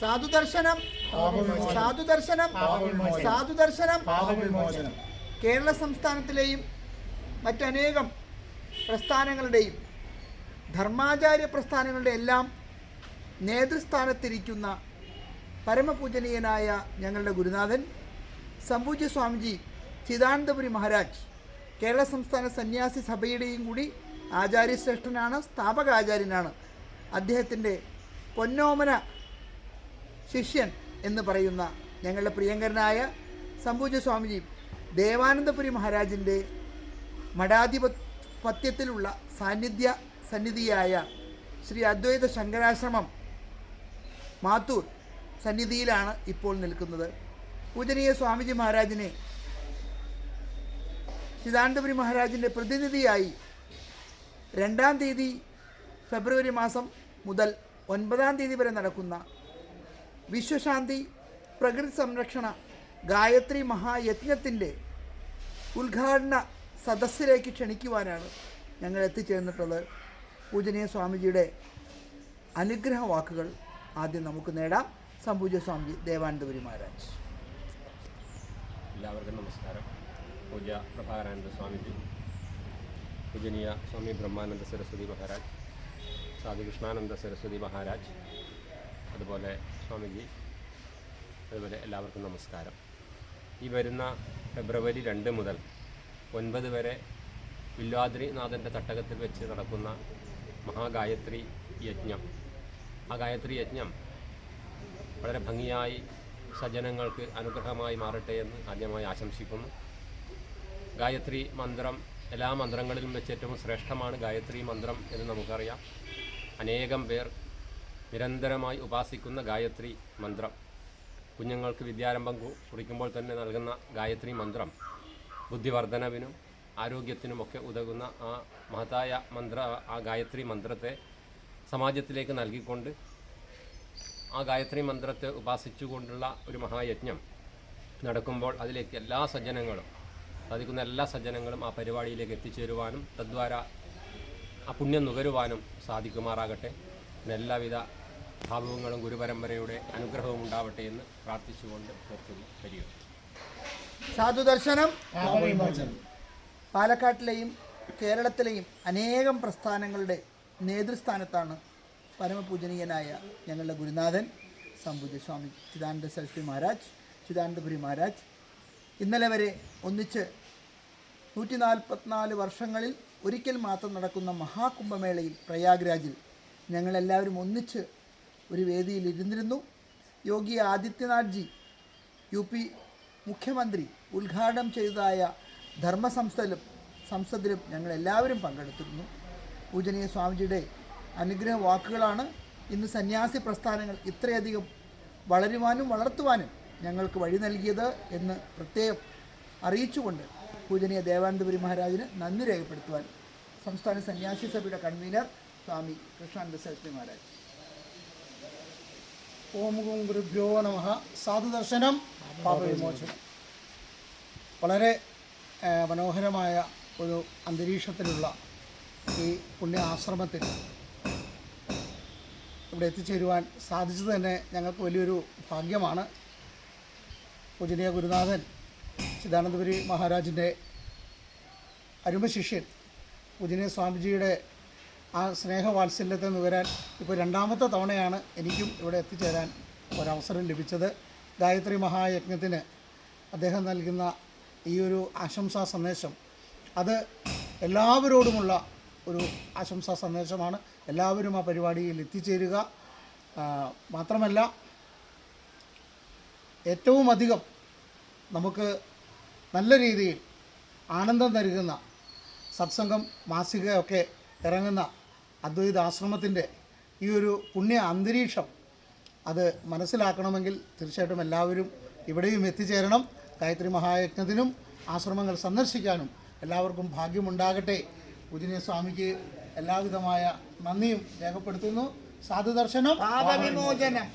സാധുദർശനം സാധുദർശനം സാധുദർശനം. കേരള സംസ്ഥാനത്തിലെയും മറ്റനേകം പ്രസ്ഥാനങ്ങളുടെയും ധർമാചാര്യ പ്രസ്ഥാനങ്ങളുടെ എല്ലാം നേതൃസ്ഥാനത്തിരിക്കുന്ന പരമപൂജനീയനായ ഞങ്ങളുടെ ഗുരുനാഥൻ സംപൂജ്യ സ്വാമിജി ചിദാനന്ദപുരി മഹാരാജ് കേരള സംസ്ഥാന സന്യാസി സഭയുടെയും കൂടി ആചാര്യശ്രേഷ്ഠനാണ് സ്ഥാപക ആചാര്യനാണ് അദ്ദേഹത്തിന്റെ പൊന്നോമന ശിഷ്യൻ എന്ന് പറയുന്ന ഞങ്ങളുടെ പ്രിയങ്കരനായ സംപൂജ്യ സ്വാമിജി ദേവാനന്ദപുരി മഹാരാജിന്റെ മഠാധിപത്യത്തിലുള്ള സാന്നിധ്യ സന്നിധിയായ ശ്രീ അദ്വൈത ശങ്കരാശ്രമം മാത്തൂർ സന്നിധിയിലാണ് ഇപ്പോൾ നിൽക്കുന്നത്. പൂജനീയ സ്വാമിജി മഹാരാജിനെ ചിദാനന്ദപുരി മഹാരാജിന്റെ പ്രതിനിധിയായി രണ്ടാം തീയതി ഫെബ്രുവരി മാസം മുതൽ ഒൻപതാം തീയതി വരെ നടക്കുന്ന വിശ്വശാന്തി പ്രകൃതി സംരക്ഷണ ഗായത്രി മഹായജ്ഞത്തിന്റെ ഉദ്ഘാടന സദസ്സിലേക്ക് ക്ഷണിക്കുവാനാണ് ഞങ്ങൾ എത്തിച്ചേർന്നിട്ടുള്ളത്. പൂജനീയ സ്വാമിജിയുടെ അനുഗ്രഹ വാക്കുകൾ ആദ്യം നമുക്ക് നേടാം. സംപൂജ സ്വാമിജി ദേവാനന്ദപുരി മഹാരാജ് എല്ലാവർക്കും നമസ്കാരം. പൂജ പ്രഭാകരാനന്ദ സ്വാമിജി പൂജനീയ സ്വാമി ബ്രഹ്മാനന്ദ സരസ്വതി മഹാരാജ് സാധു കൃഷ്ണാനന്ദ സരസ്വതി മഹാരാജ് അതുപോലെ സ്വാമിജി അതുപോലെ എല്ലാവർക്കും നമസ്കാരം. ഈ വരുന്ന ഫെബ്രുവരി രണ്ട് മുതൽ ഒൻപത് വരെ വില്വാദ്രിനാഥന്റെ തട്ടകത്തിൽ വെച്ച് നടക്കുന്ന മഹാഗായത്രി യജ്ഞം. ആ ഗായത്രി യജ്ഞം വളരെ ഭംഗിയായി സജ്ജനങ്ങൾക്ക് അനുഗ്രഹമായി മാറട്ടെ എന്ന് ആദ്യമായി ആശംസിക്കുന്നു. ഗായത്രി മന്ത്രം എല്ലാ മന്ത്രങ്ങളിലും വെച്ച് ഏറ്റവും ശ്രേഷ്ഠമാണ് ഗായത്രി മന്ത്രം എന്ന് നമുക്കറിയാം. അനേകം പേർ നിരന്തരമായി ഉപാസിക്കുന്ന ഗായത്രി മന്ത്രം. കുഞ്ഞുങ്ങൾക്ക് വിദ്യാരംഭം കുറിക്കുമ്പോൾ തന്നെ നൽകുന്ന ഗായത്രി മന്ത്രം. ബുദ്ധിവർദ്ധനവിനും ആരോഗ്യത്തിനുമൊക്കെ ഉതകുന്ന ആ മഹത്തായ മന്ത്ര ആ ഗായത്രി മന്ത്രത്തെ സമാജത്തിലേക്ക് നൽകിക്കൊണ്ട് ആ ഗായത്രി മന്ത്രത്തെ ഉപാസിച്ചുകൊണ്ടുള്ള ഒരു മഹായജ്ഞം നടക്കുമ്പോൾ അതിലേക്ക് എല്ലാ സജ്ജനങ്ങളും സാധിക്കുന്ന എല്ലാ സജ്ജനങ്ങളും ആ പരിപാടിയിലേക്ക് എത്തിച്ചേരുവാനും തദ്വാര ആ പുണ്യം നുകരുവാനും സാധിക്കുമാറാകട്ടെ. എല്ലാവിധ ഭാവങ്ങളും ഗുരുപരമ്പരയുടെ അനുഗ്രഹവും ഉണ്ടാവട്ടെ എന്ന് പ്രാർത്ഥിച്ചുകൊണ്ട് സാധുദർശനം പാപവിമോചനം പാലക്കാട്ടിലെയും കേരളത്തിലെയും അനേകം പ്രസ്ഥാനങ്ങളുടെ നേതൃസ്ഥാനത്താണ് പരമപൂജനീയനായ ഞങ്ങളുടെ ഗുരുനാഥൻ സംപൂജ്യ സ്വാമി ചിദാനന്ദ സരസ്വതി മഹാരാജ് ചിദാനന്ദപുരി മഹാരാജ്. ഇന്നലെ വരെ ഒന്നിച്ച് നൂറ്റി നാൽപ്പത്തിനാല് വർഷങ്ങളിൽ ഒരിക്കൽ മാത്രം നടക്കുന്ന മഹാകുംഭമേളയിൽ പ്രയാഗ്രാജിൽ ഞങ്ങളെല്ലാവരും ഒന്നിച്ച് ഒരു വേദിയിൽ ഇരുന്നിരുന്നു. യോഗി ആദിത്യനാഥ് ജി യു പി മുഖ്യമന്ത്രി ഉദ്ഘാടനം ചെയ്തതായ ധർമ്മ സംസ്ഥയിലും സംസദിലും ഞങ്ങൾ എല്ലാവരും പങ്കെടുത്തിരുന്നു. പൂജനീയ സ്വാമിജിയുടെ അനുഗ്രഹ വാക്കുകളാണ് ഇന്ന് സന്യാസി പ്രസ്ഥാനങ്ങൾ ഇത്രയധികം വളരുവാനും വളർത്തുവാനും ഞങ്ങൾക്ക് വഴി നൽകിയത് എന്ന് പ്രത്യേകം അറിയിച്ചുകൊണ്ട് പൂജനീയ ദേവാനന്ദപുരി മഹാരാജിന് നന്ദി രേഖപ്പെടുത്തുവാൻ സംസ്ഥാന സന്യാസി സഭയുടെ കൺവീനർ സ്വാമി കൃഷ്ണാനന്ദ സരസ്വതി മഹാരാജ്. ഓം ഗും ഗുരുഭ്യോ നമ. സാധുദർശനം പാപവിമോചനം വളരെ മനോഹരമായ ഒരു അന്തരീക്ഷത്തിലുള്ള ഈ പുണ്യ ആശ്രമത്തിൽ ഇവിടെ എത്തിച്ചേരുവാൻ സാധിച്ചത് തന്നെ ഞങ്ങൾക്ക് വലിയൊരു ഭാഗ്യമാണ്. പൂജനീയ ഗുരുനാഥൻ ചിദാനന്ദപുരി മഹാരാജിന്റെ അരുമശിഷ്യൻ പൂജനീയ സ്വാമിജിയുടെ ആ സ്നേഹവാത്സല്യത്തെ നുകരാൻ ഇപ്പോൾ രണ്ടാമത്തെ തവണയാണ് എനിക്കും ഇവിടെ എത്തിച്ചേരാൻ ഒരവസരം ലഭിച്ചത്. ഗായത്രി മഹായജ്ഞത്തിന് അദ്ദേഹം നൽകുന്ന ഈ ഒരു ആശംസാ സന്ദേശം അത് എല്ലാവരോടുമുള്ള ഒരു ആശംസാ സന്ദേശമാണ്. എല്ലാവരും ആ പരിപാടിയിൽ എത്തിച്ചേരുക. മാത്രമല്ല ഏറ്റവും അധികം നമുക്ക് നല്ല രീതിയിൽ ആനന്ദം നൽകുന്ന സത്സംഗം മാസികയൊക്കെ ഇറങ്ങുന്ന അദ്വൈത ആശ്രമത്തിന്റെ ഈ ഒരു പുണ്യ അന്തരീക്ഷം അത് മനസ്സിലാക്കണമെങ്കിൽ തീർച്ചയായിട്ടും എല്ലാവരും ഇവിടെയും എത്തിച്ചേരണം. ഗായത്രി മഹായജ്ഞത്തിനും ആശ്രമങ്ങൾ സന്ദർശിക്കാനും എല്ലാവർക്കും ഭാഗ്യമുണ്ടാകട്ടെ. പൂജനീയ സ്വാമിക്ക് എല്ലാവിധമായ നന്ദിയും രേഖപ്പെടുത്തുന്നു. സാധുദർശനം. പാപവിമോചനം.